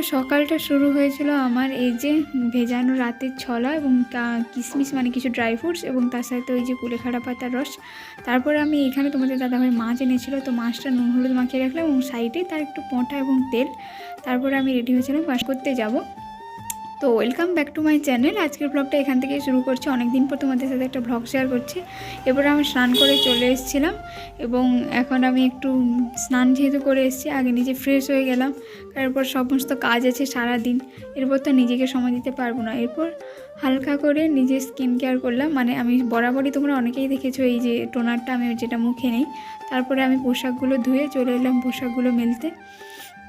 তো সকালটা শুরু হয়েছিল আমার এই যে ভেজানো রাতের ছলা এবং কিশমিশ মানে কিছু ড্রাই ফ্রুটস এবং তার সাথে ওই যে কুলেখাড়া পাতার রস। তারপর আমি এখানে তোমাদের দাদাভাই মাছ এনেছিল, তো মাছটা নুন হলুদ মাখিয়ে রাখলাম এবং সাইডে তার একটু পটা এবং তেল। তারপর আমি রেডি হয়েছিলাম, বাস করতে যাব। তো welcome back to my channel আজকের ব্লগটা এখান থেকে শুরু করছি। অনেক দিন পর তোমাদের সাথে একটা ব্লগ শেয়ার করছি। এবারে আমি স্নান করে চলে এসেছিলাম এবং এখন আমি একটু স্নান যেহেতু করে এসেছি, আগে নিজে ফ্রেশ হয়ে গেলাম। তারপর সমস্ত কাজ আছে সারা দিন এরপর তো নিজেকে সময় দিতে পারব না। এরপর হালকা করে নিজে স্কিন কেয়ার করলাম। মানে আমি বরাবরই তোমরা অনেকেই দেখেছ এই যে টোনারটা আমি যেটা মুখে নেই। তারপরে আমি পোশাকগুলো ধুয়ে চলে এলাম পোশাকগুলো মেলতে।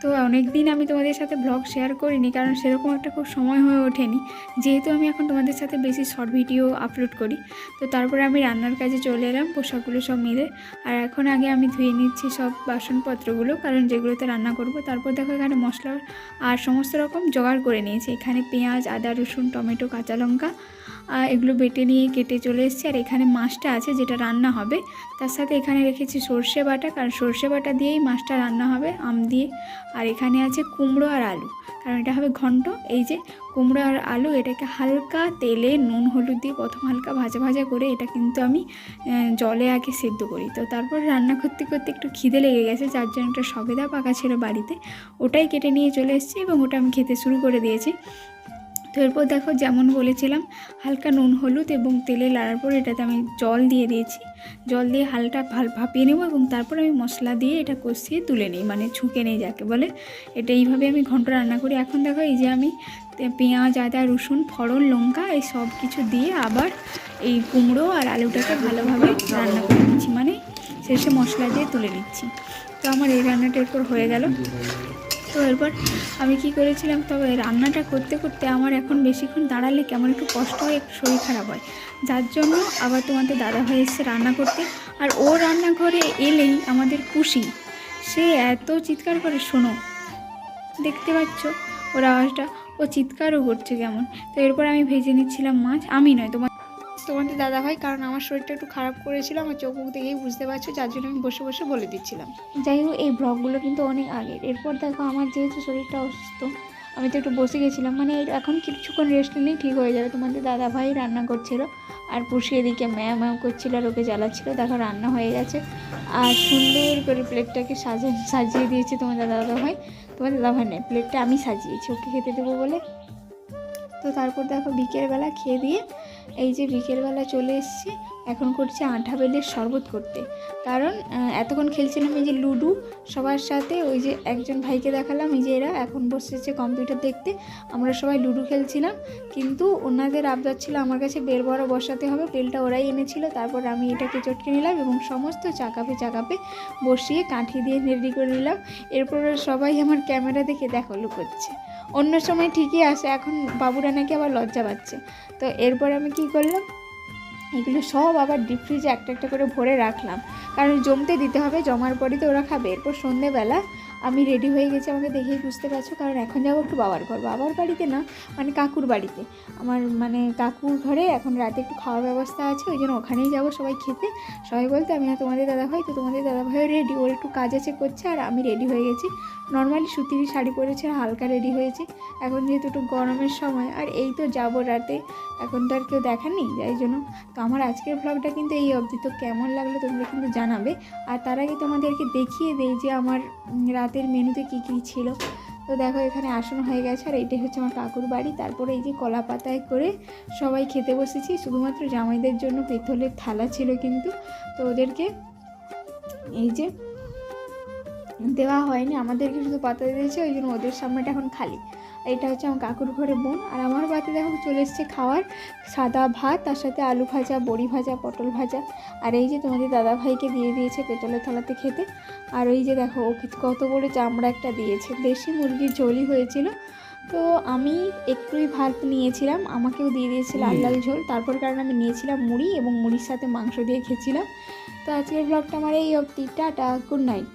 তো অনেক দিন আমি তোমাদের সাথে ব্লগ শেয়ার করিনি, কারণ সেরকম একটা খুব সময় হয়ে ওঠেনি। যেহেতু আমি এখন তোমাদের সাথে বেশি শর্ট ভিডিও আপলোড করি, তো তারপরে আমি রান্নার কাজে চলে এলাম পোশাকগুলো সব মিলে। আর এখন আগে আমি ধুয়ে নিচ্ছি সব বাসনপত্রগুলো, কারণ যেগুলোতে রান্না করব, তারপর দেখো এখানে মশলা আর সমস্ত রকম জোগাড় করে নিয়েছি। এখানে পেঁয়াজ, আদা, রসুন, টমেটো, কাঁচা লঙ্কা এগুলো বেটে নিয়ে কেটে চলে এসেছি। আর এখানে মাছটা আছে যেটা রান্না হবে। তার সাথে এখানে রেখেছি সর্ষে বাটা। কারণ সর্ষে বাটা দিয়েই মাছটা রান্না হবে, আম দিয়ে। আর এখানে আছে কুমড়ো আর আলু। কারণ এটা হবে ঘন্ট। এই যে কুমড়ো আর আলু, এটাকে হালকা তেলে নুন হলুদ দিয়ে প্রথম হালকা ভাজা ভাজা করে এটা কিন্তু আমি জলে আগে সেদ্ধ করি। তো তারপর রান্না করতে করতে একটু খিদে লেগে গেছে, যার জন্য একটা সবেদা পাকা ছিল বাড়িতে। ওটাই কেটে নিয়ে চলে এসেছি এবং ওটা আমি খেতে শুরু করে দিয়েছি। তো এরপর দেখো যেমন বলেছিলাম, হালকা নুন, হলুদ এবং তেলে লাড়ার পর এটাতে আমি জল দিয়ে দিয়েছি। জল দিয়ে হালকা ভালো ভাপিয়ে নেব এবং তারপর আমি মশলা দিয়ে এটা কষিয়ে তুলে নিই মানে ছুঁকে নিই যাকে বলে। এটা এইভাবে আমি ঘন্ট রান্না করি। এখন দেখো এই যে আমি পেঁয়াজ, আদা, রসুন, ফড়ন, লঙ্কা এই সব কিছু দিয়ে আবার এই কুমড়ো আর আলুটাকে ভালোভাবে রান্না করে নিচ্ছি মানে শেষে মশলা দিয়ে তুলে নিচ্ছি। তো আমার এই রান্নাটা এরপর হয়ে গেল। তো এরপর আমি কি করেছিলাম, তবে রান্নাটা করতে করতে আমার এখন বেশিক্ষণ দাঁড়ালে কেমন একটু কষ্ট হয়, একটু শরীর খারাপ হয়। যার জন্য আবার তোমাদের দাদা ভাই এসছে রান্না করতে। আর ও রান্নাঘরে এলেই আমাদের পুষি সে এত চিৎকার করে, শোনো, দেখতে পাচ্ছ ওর আওয়াজটা, ও চিৎকারও করছে কেমন? তো এরপর আমি ভেজে নিচ্ছিলাম মাছ। আমি নয় তোমার তোমাদের দাদা ভাই, কারণ আমার শরীরটা একটু খারাপ করেছিল, আমার চোখ মুখ দেখেই বুঝতে পারছ, যার জন্য আমি বসে বসে বলে দিচ্ছিলাম। যাই হোক, এই ব্লগগুলো কিন্তু অনেক আগের। এরপর দেখো, আমার যেহেতু শরীরটা অসুস্থ, আমি তো একটু বসে গেছিলাম। মানে এখন কিছুক্ষণ রেস্ট নিলেই ঠিক হয়ে যাবে। তোমাদের দাদা ভাই রান্না করছিল, আর পুষি এদিকে ম্যাম ম্যাম করছিল, আর ওকে জ্বালাচ্ছিল। দেখো, রান্না হয়ে গেছে। আর সুন্দর করে প্লেটটাকে সাজা সাজিয়ে দিয়েছে তোমাদের দাদা ভাই। তোমাদের দাদা ভাই নেই প্লেটটা আমি সাজিয়েছি, ওকে খেতে দেবো বলে। তো তারপর দেখো, বিকেলবেলা খেয়ে দিয়ে এই যে বিকেলবেলা চলে এসেছি, এখন করছি আঠা বেলের শরবত করতে। কারণ এতক্ষণ খেলছিলাম এই যে লুডু, সবার সাথে ওই যে একজন ভাইকে দেখালাম, এই যে এরা এখন বসেছে কম্পিউটার দেখতে, আমরা সবাই লুডো খেলছিলাম, কিন্তু ওনাদের আবদার ছিল আমার কাছে বেল বড় বসাতে হবে, বেলটা ওরাই এনেছিল, তারপর আমি এটাকে চটকে নিলাম এবং সমস্ত চাকাপে চাকাপে বসিয়ে কাঠি দিয়ে রেডি করে নিলাম, এরপর সবাই আমার ক্যামেরা দেখে দেখো, লুকোচ্ছে। অন্য সময় ঠিকই আসে, এখন বাবুরা নাকি আবার লজ্জা পাচ্ছে। তো এরপর আমি কি করলাম? এগুলো সব আবার ডিপ ফ্রিজে একটা একটা করে ভরে রাখলাম। কারণ জমতে দিতে হবে, জমার পরই তো ওরা খাবে। এরপর সন্ধেবেলা আমি রেডি হয়ে গেছি আমাকে দেখেই বুঝতে পারছ। কারণ এখন যাব একটু বাবার ঘর। বাবার বাড়িতে না মানে কাকুর বাড়িতে। আমার মানে কাকুর ঘরে এখন রাতে একটু খাওয়ার ব্যবস্থা আছে ওই জন্য ওখানেই যাব সবাই খেতে। সবাই বলতে আমি না তোমাদের দাদা ভাই তো তোমাদের দাদা ভাইও রেডি ওর একটু কাজ আছে করছে আর আমি রেডি হয়ে গেছি। নর্মালি সুতির শাড়ি পরেছে হালকা রেডি হয়েছি। এখন যেহেতু একটু গরমের সময় আর এই তো যাব রাতে। এখন তো আর কেউ দেখানি যাই জন্য। তো আমার আজকের ব্লগটা কিন্তু এই অবধি। তো কেমন লাগল তোমরা কিন্তু জানাবে। আর তার আগে তোমাদেরকে দেখিয়ে দেই যে আমার উম, রাতের মেনুতে কি কি ছিল? তো দেখো এখানে আসন হয়ে গেছে, আর এটাই হচ্ছে আমার কাকুর বাড়ি। তারপরে এই যে কলা পাতায় করে সবাই খেতে বসেছি, শুধুমাত্র জামাইদের জন্য পেতলের থালা ছিল কিন্তু। তো ওদেরকে এই যে দেওয়া হয়নি আমাদেরকে শুধু পাতা দিয়েছে ওই জন্য ওদের সামনেটা এখন খালি। এটা হচ্ছে আমার কাকুর ঘরে বোন আর আমার বাড়িতে দেখো চলে এসছে খাওয়ার সাদা ভাত তার সাথে আলু ভাজা বড়ি ভাজা পটল ভাজা। আর এই যে তোমাদের দাদা ভাইকে দিয়ে দিয়েছে পেতলের থালাতে খেতে আর ওই যে দেখো ওকে কত বড় চামড়া একটা দিয়েছে। দেশি মুরগির ঝোলই হয়েছিল। তো আমি একটুই ভাত নিয়েছিলাম আমাকেও দিয়ে দিয়েছে লাল লাল ঝোল। তারপর কারণ আমি নিয়েছিলাম মুড়ি এবং মুড়ির সাথে মাংস দিয়ে খেয়েছিলাম। তো আজকের ব্লগটা আমার এই অবধি টাটা গুড নাইট